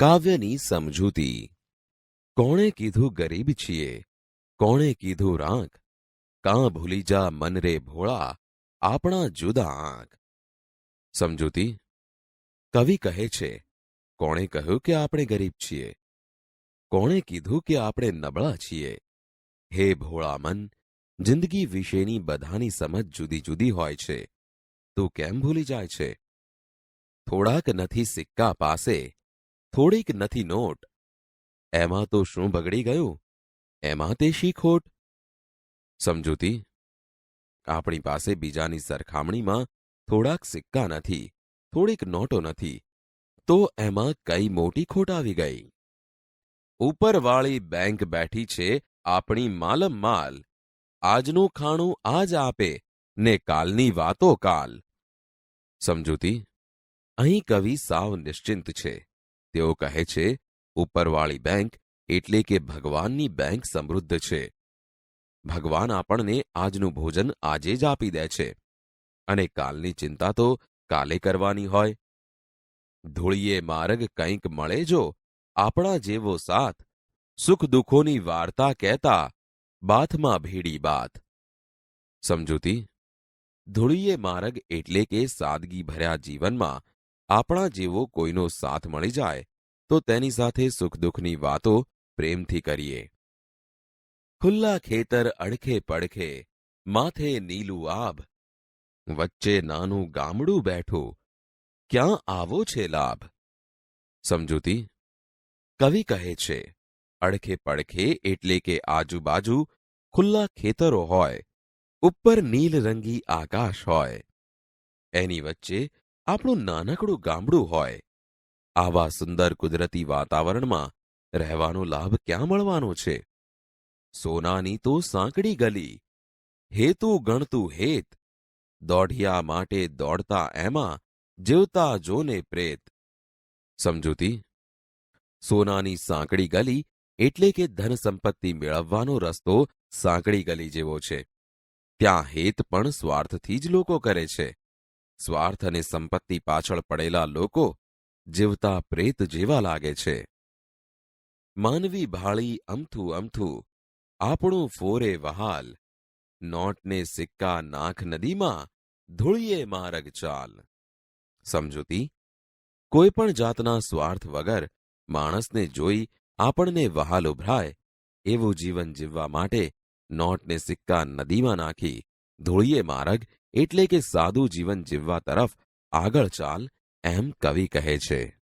કાવ્યની સમજૂતી. કોણે કીધું ગરીબ છીએ? કોણે કીધું રાંક કાં ભૂલી જા મન રે ભોળા, આપણા જુદા આંખ? સમજૂતી? કવિ કહે છે, કોણે કહ્યું કે આપણે ગરીબ છીએ? કોણે કીધું કે આપણે નબળા છીએ? હે ભોળા મન, જિંદગી વિશેની બધાની સમજ જુદી જુદી હોય છે. તું કેમ ભૂલી જાય છે? થોડાક નથી સિક્કા પાસે થોડીક નથી નોટ. એમાં તો શું બગડી ગયું? એમાં તે શી ખોટ? સમજૂતી? આપણી પાસે બીજાની સરખામણીમાં થોડાક સિક્કા નથી, થોડીક નોટો નથી, તો એમાં કઈ મોટી ખોટ આવી ગઈ? ઉપરવાળી બેંક બેઠી છે આપણી માલમ માલ. આજનું ખાણું આજ આપે, ને કાલની વાતો કાલ. સમજૂતી? અહીં કવિ સાવ નિશ્ચિંત છે. તેઓ કહે છે, ઉપરવાળી બેંક એટલે કે ભગવાનની બેંક સમૃદ્ધ છે. ભગવાન આપણને આજનું ભોજન આજે જ આપી દે છે અને કાલની ચિંતા તો કાલે કરવાની હોય. ધૂળીએ માર્ગ કંઈક મળે જો આપણા જેવો સાથ. સુખ દુઃખોની વાર્તા કહેતા બાથમાં ભીડી બાથ. સમજૂતી, ધૂળીએ માર્ગ એટલે કે સાદગી ભર્યા જીવનમાં આપણા જેવો કોઈનો સાથ મળી જાય, તો તેની સાથે સુખ દુઃખની વાતો પ્રેમથી કરીએ. ખુલ્લા ખેતર અડખે પડખે, માથે નીલું આભ, વચ્ચે નાનું ગામડું બેઠું, ક્યાં આવો છે લાભ? સમજૂતી? કવિ કહે છે, અડખે પડખે એટલે કે આજુબાજુ ખુલ્લા ખેતરો હોય, ઉપર નીલરંગી આકાશ હોય, એની વચ્ચે આપણું નાનકડું ગામડું હોય. આવા સુંદર કુદરતી વાતાવરણમાં રહેવાનો લાભ ક્યાં મળવાનો છે? સોનાની તો સાંકડી ગલી, હેતુ ગણતું હેત. દોઢિયા માટે દોડતા એમાં જીવતા જોને પ્રેત. સમજૂતી? સોનાની સાંકડી ગલી એટલે કે ધન સંપત્તિ મેળવવાનો રસ્તો સાંકડી ગલી જેવો છે. ત્યાં હેત પણ સ્વાર્થથી જ લોકો કરે છે. સ્વાર્થ અને સંપત્તિ પાછળ પડેલા લોકો જીવતા પ્રેત જેવા લાગે છે. માનવી ભાળી અમથું અમથું આપણું ફોરે વહાલ, નોટને સિક્કા નાખ નદીમાં ધૂળીએ માર્ગ ચાલ. સમજૂતી? કોઈ પણ જાતના સ્વાર્થ વગર માણસને જોઈ આપણને વહાલ ઉભરાય, એવું જીવન જીવવા માટે નોટને સિક્કા નદીમાં નાખી ધૂળીએ માર્ગ એટલે કે સાદું જીવન જીવવા તરફ આગળ ચાલ એમ કવિ કહે છે.